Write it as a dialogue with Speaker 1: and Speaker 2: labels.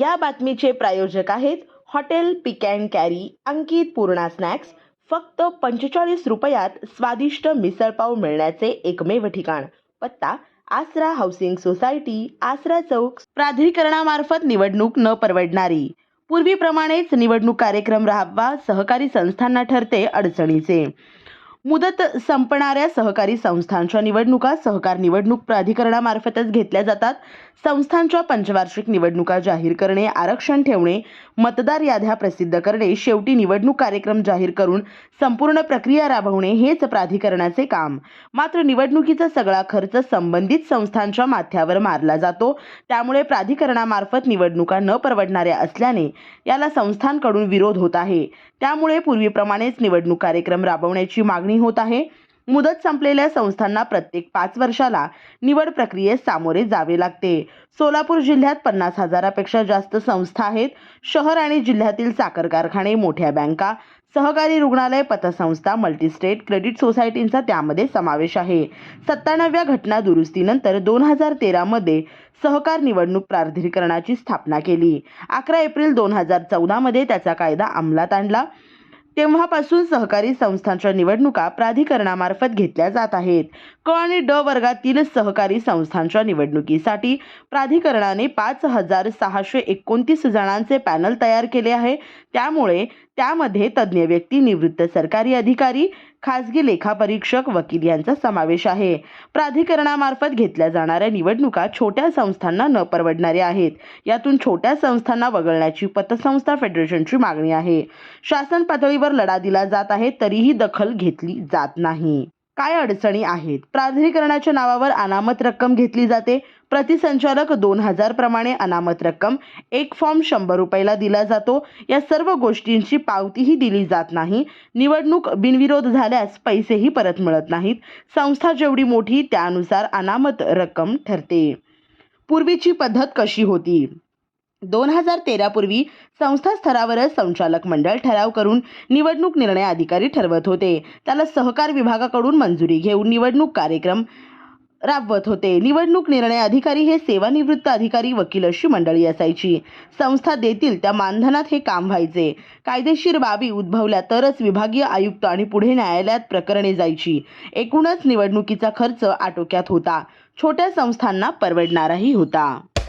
Speaker 1: या बातमीचे प्रायोजक आहेत hotel pick and carry Ankit Purna snacks. फक्त पंचेचाळीस रुपयात स्वादिष्ट मिसळपाव मिळण्याचे एकमेव ठिकाण. पत्ता आसरा हाऊसिंग सोसायटी आसरा चौक. प्राधिकरणामार्फत निवडणूक न परवडणारी. पूर्वीप्रमाणेच निवडणूक कार्यक्रम राहावा सहकारी संस्थांना ठरते अडचणीचे. मुदत संपणाऱ्या सहकारी संस्थांच्या निवडणुका सहकार निवडणूक प्राधिकरणामार्फतच घेतल्या जातात. संस्थांच्या पंचवार्षिक निवडणुका जाहीर करणे आरक्षण ठेवणे मतदार याद्या प्रसिद्ध करणे शेवटी निवडणूक कार्यक्रम जाहीर करून संपूर्ण प्रक्रिया राबवणे हेच प्राधिकरणाचे काम. मात्र निवडणुकीचा सगळा खर्च संबंधित संस्थांच्या माथ्यावर मारला जातो. त्यामुळे प्राधिकरणामार्फत निवडणुका न परवडणाऱ्या असल्याने याला संस्थांकडून विरोध होत आहे. त्यामुळे पूर्वीप्रमाणेच निवडणूक कार्यक्रम राबवण्याची मागणी होत आहे. मुदत संपलेल्या संस्थांना प्रत्येक पाच वर्षाला निवड प्रक्रियेस सामोरे जावे लागते. सोलापूर जिल्ह्यात पन्नास हजारापेक्षा जास्त संस्था आहेत. शहर आणि जिल्ह्यातील साखर कारखाने मोठ्या बँका सहकारी रुग्णालय पतसंस्था मल्टीस्टेट क्रेडिट सोसायटींचा त्यामध्ये समावेश आहे. सत्त्याण्णव्या घटना दुरुस्तीनंतर दोन हजार तेरामध्ये सहकार निवडणूक प्राधिकरणाची स्थापना केली. अकरा एप्रिल दोन हजार चौदामध्ये त्याचा कायदा अंमलात आणला. तेव्हापासून सहकारी संस्थांच्या निवडणुका प्राधिकरणामार्फत घेतल्या जात आहेत. क आणि ड वर्गातील सहकारी संस्थांच्या निवडणुकीसाठी प्राधिकरणाने पाच हजार सहाशे एकोणतीस जणांचे पॅनल तयार केले आहे. त्यामुळे त्यामध्ये तज्ज्ञ व्यक्ती निवृत्त सरकारी अधिकारी खाजगी लेखापरीक्षक वकील यांचा समावेश आहे. प्राधिकरणामार्फत घेतल्या जाणाऱ्या निवडणुका छोट्या संस्थांना न परवडणाऱ्या आहेत. यातून छोट्या संस्थांना वगळण्याची पतसंस्था फेडरेशनची मागणी आहे. शासन पातळीवर लढा दिला जात आहे तरीही दखल घेतली जात नाही. काय अडचणी आहेत? प्राधिकरणाच्या नावावर अनामत रक्कम घेतली जाते. प्रतिसंचालक दोन हजार प्रमाणे अनामत रक्कम. एक फॉर्म शंभर रुपयाला दिला जातो. या सर्व गोष्टींची पावतीही दिली जात नाही. निवडणूक बिनविरोध झाल्यास पैसेही परत मिळत नाहीत. संस्था जेवढी मोठी त्यानुसार अनामत रक्कम ठरते. पूर्वीची पद्धत कशी होती? दोन हजार तेरापूर्वी संस्था स्तरावरच संचालक मंडळ ठराव करून निवडणूक निर्णय अधिकारी ठरवत होते. त्याला सहकार विभागाकडून मंजुरी घेऊन निवडणूक कार्यक्रम राबवत होते. निवडणूक निर्णय अधिकारी हे सेवानिवृत्त अधिकारी वकील अशी मंडळी असायची. संस्था देतील त्या मानधनात हे काम व्हायचे. कायदेशीर बाबी उद्भवल्या तरच विभागीय आयुक्त आणि पुढे न्यायालयात प्रकरणे जायची. एकूणच निवडणुकीचा खर्च आटोक्यात होता. छोट्या संस्थांना परवडणाराही होता.